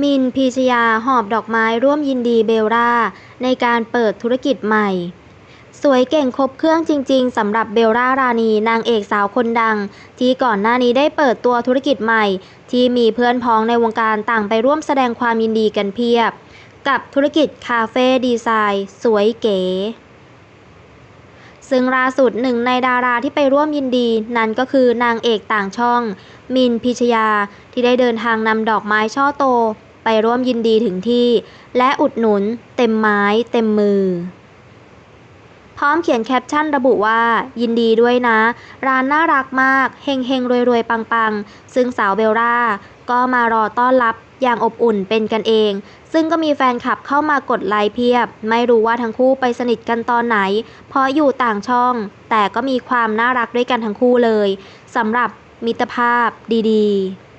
มิน พีชยา หอบดอกไม้ร่วมยินดีเบลล่า ในการเปิดธุรกิจใหม่ สวยเก่งครบเครื่องจริง ๆสำหรับเบลล่ารานีนางเอกสาวคนดัง ที่ก่อนหน้านี้ได้เปิดตัวธุรกิจใหม่ ที่มีเพื่อนพ้องในวงการต่างไปร่วมแสดงความยินดีกันเพียบ กับธุรกิจคาเฟ่ดีไซน์ สวยเก๋ ซึ่งล่าสุดหนึ่งในดาราที่ไปร่วมยินดีนั้นก็คือนางเอกต่างช่อง มินพิชยา ที่ได้เดินทางนำดอกไม้ช่อโต ไปร่วมยินดีถึงที่ และอุดหนุน เต็มไม้เต็มมือ พร้อมเขียนแคปชั่นระบุว่า ยินดีด้วยนะ ร้านน่ารักมากเฮงเฮงรวยรวยๆปังๆซึ่งสาวเบลล่าก็มารอต้อนรับอย่างอบอุ่นเป็นกันเอง ซึ่งก็มีแฟนคลับเข้ามากดไลค์เพียบ ไม่รู้ว่าทั้งคู่ไปสนิทกันตอนไหน เพราะอยู่ต่างช่อง แต่ก็มีความน่ารักด้วยกันทั้งคู่เลยสำหรับมิตรภาพดี ๆ